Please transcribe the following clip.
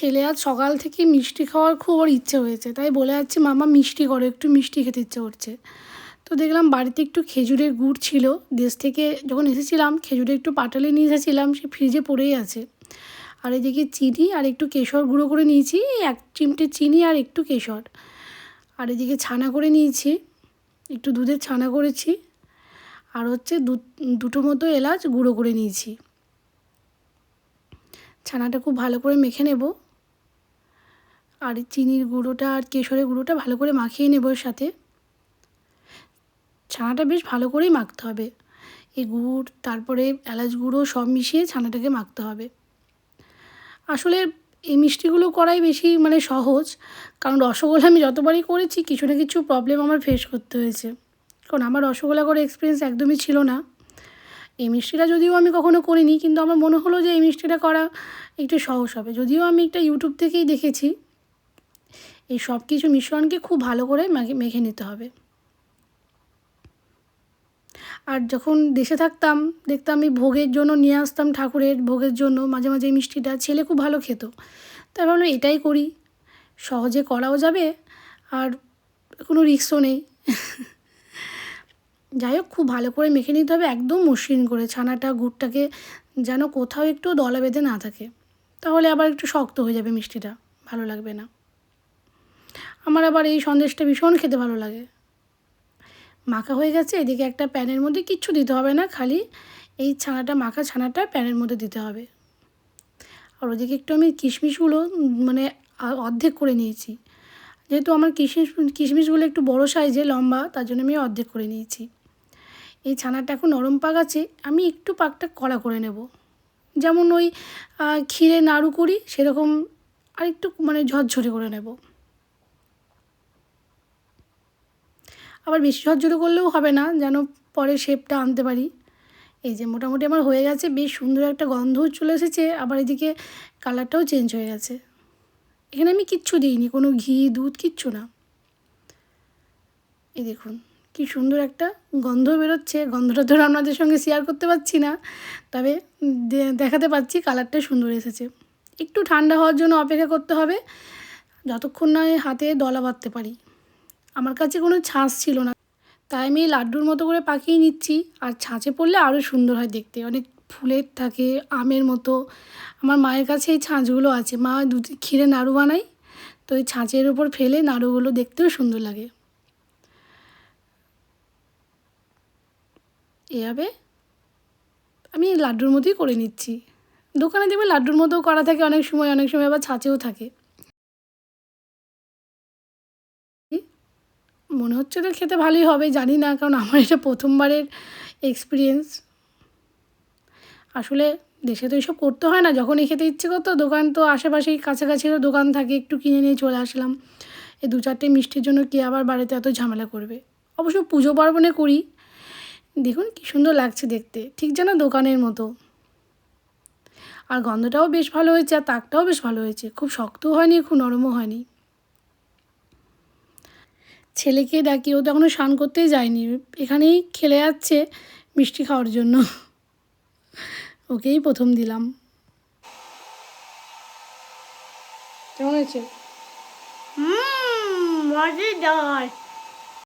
ছেলে আজ সকাল থেকে মিষ্টি খাওয়ার খুব ওর ইচ্ছে হয়েছে। তাই বলে যাচ্ছে, মামা, মিষ্টি করো, একটু মিষ্টি খেতে ইচ্ছে করছে। তো দেখলাম বাড়িতে একটু খেজুরের গুড় ছিল। দেশ থেকে যখন এসেছিলাম, খেজুরে একটু পাটালি নিয়ে এসেছিলাম, সে ফ্রিজে পড়েই আছে। আর এদিকে চিনি আর একটু কেশর গুঁড়ো করে নিয়েছি, এক চিমটে চিনি আর একটু কেশর। আর এদিকে ছানা করে নিয়েছি, একটু দুধের ছানা করেছি। আর হচ্ছে দু, দুটো মতো এলাচ গুঁড়ো করে নিয়েছি। ছানাটা খুব ভালো করে মেখে নেব। আর চিনির গুঁড়োটা আর কেশরের গুঁড়োটা ভালো করে মাখিয়ে নেব এর সাথে। ছানাটা বেশ ভালো করেই মাখতে হবে। এই গুড়, তারপরে এলাচ গুঁড়ো সব মিশিয়ে ছানাটাকে মাখতে হবে। আসলে এই মিষ্টিগুলো করাই বেশি মানে সহজ, কারণ রসগোল্লা আমি যতবারই করেছি কিছু না কিছু প্রবলেম আমার ফেস করতে হয়েছে। কারণ আমার রসগোল্লা করে এক্সপিরিয়েন্স একদমই ছিল না। এই মিষ্টিটা যদিও আমি কখনো করিনি, কিন্তু আমার মনে হলো যে এই মিষ্টিটা করা একটু সহজ হবে। যদিও আমি একটা ইউটিউব থেকেই দেখেছি এই সব কিছু মিশ্রণকে খুব ভালো করে মেখে নিতে হবে। আর যখন দেশে থাকতাম, দেখতাম এই ভোগের জন্য নিয়ে আসতাম ঠাকুরের ভোগের জন্য, মাঝে মাঝে মিষ্টিটা ছেলে খুব ভালো খেত। তাই ভাবলাম এটাই করি। সহজে করাও যাবে, আর কোনো রিক্সও নেই। যাই হোক, খুব ভালো করে মেখে নিতে হবে, একদম মসৃণ করে ছানাটা, গুড়টাকে যেন কোথাও একটু দলা বেঁধে না থাকে। তাহলে আবার একটু শক্ত হয়ে যাবে মিষ্টিটা, ভালো লাগবে না। আমার আবার এই সন্দেশটা ভীষণ খেতে ভালো লাগে। মাখা হয়ে গেছে, এদিকে একটা প্যানের মধ্যে কিচ্ছু দিতে হবে না, খালি এই ছানাটা, মাখা ছানাটা প্যানের মধ্যে দিতে হবে। আর ওদিকে একটু আমি কিশমিশগুলো মানে অর্ধেক করে নিয়েছি। যেহেতু আমার কিশমিশ, কিশমিশগুলো একটু বড়ো সাইজে লম্বা, তার জন্য আমি অর্ধেক করে নিয়েছি। এই ছানাটা এখন নরম পাক আছে, আমি একটু পাকটা কড়া করে নেব। যেমন ওই ক্ষীরে নাড়ু করি, সেরকম আর একটু মানে ঝরঝরে করে নেব। আবার বেশি ঝরঝরে করলেও হবে না, যেন পরে শেপটা আনতে পারি। এই যে মোটামুটি আমার হয়ে গেছে, বেশ সুন্দর একটা গন্ধও চলে এসেছে, আবার এদিকে কালারটাও চেঞ্জ হয়ে গেছে। এখানে আমি কিচ্ছু দিইনি, কোনো ঘি, দুধ, কিচ্ছু না। এই দেখুন, কি সুন্দর একটা গন্ধ বেরোচ্ছে, গন্ধটা তো আপনাদের সঙ্গে শেয়ার করতে পারছি না, তবে দেখাতে পাচ্ছি কালারটা সুন্দর এসেছে। একটু ঠান্ডা হওয়ার জন্য অপেক্ষা করতে হবে, যতক্ষণ না হাতে দলা বাঁধতে পারি। আমার কাছে কোনো ছাঁচ ছিল না। তাই আমি লাড্ডুর মতো করে পাকিয়ে নিচ্ছি। আর ছাঁচে পড়লে আরও সুন্দর হয় দেখতে। অনেক ফুলের থাকে, আমের মতো। আমার মায়ের কাছে এই ছাঁচগুলো আছে। মা দুধ ক্ষীরে নাড়ু বানায়। তো এই ছাঁচের ওপর ফেলে নাড়ুগুলো দেখতেও সুন্দর লাগে। এভাবে আমি লাড্ডুর মতোই করে নিচ্ছি। দোকানে দেখবে লাড্ডুর মতো করা থাকে। অনেক সময় অনেক সময় আবার ছাঁচেও থাকে। মনে হচ্ছে তো খেতে ভালোই হবে, জানি না, কারণ আমার এটা প্রথমবারের এক্সপিরিয়েন্স আসলে দেশে তো এইসব করতে হয় না, যখনই খেতে ইচ্ছে করতো, দোকান তো আশেপাশেই কাছাকাছি তো দোকান থাকে, একটু কিনে নিয়ে চলে আসলাম। এই দু চারটে মিষ্টির জন্য কে আবার বাড়িতে এত ঝামেলা করবে? অবশ্য পুজো পার্বণে করি। দেখুন কী সুন্দর লাগছে দেখতে, ঠিক যেন দোকানের মতো। আর গন্ধটাও বেশ ভালো হয়েছে, আর তাকটাও বেশ ভালো হয়েছে, খুব শক্তও হয়নি, খুব নরমও হয়নি। ছেলেকে ডাকি, ও তো এখনও স্নান করতেই যায়নি। এখানেই খেলে যাচ্ছে মিষ্টি খাওয়ার জন্য। ওকেই প্রথম দিলাম। কেমন হয়েছে? মজাদার।